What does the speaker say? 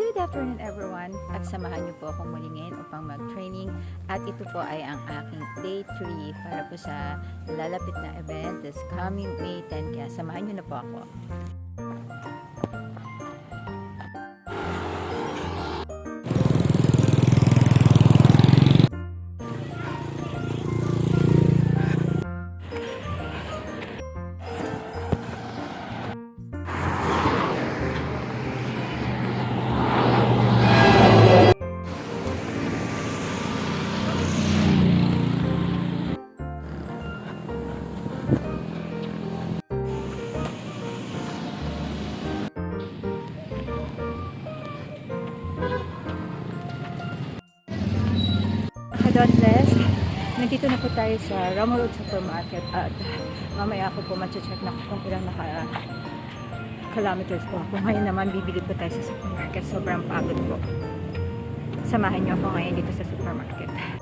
Good afternoon everyone. At samahan niyo po akong muli ngayon upang mag-training. At ito po ay ang aking day 3 para po sa lalapit na event this coming May 10 kaya samahan niyo na po ako. Kadonles, nandito na po tayo sa Ramo Supermarket at mamaya ako po check na kung ilang naka kilometers po ako. Ngayon naman bibili po tayo sa supermarket. Sobrang pagod po. Samahan niyo ako ngayon dito sa supermarket.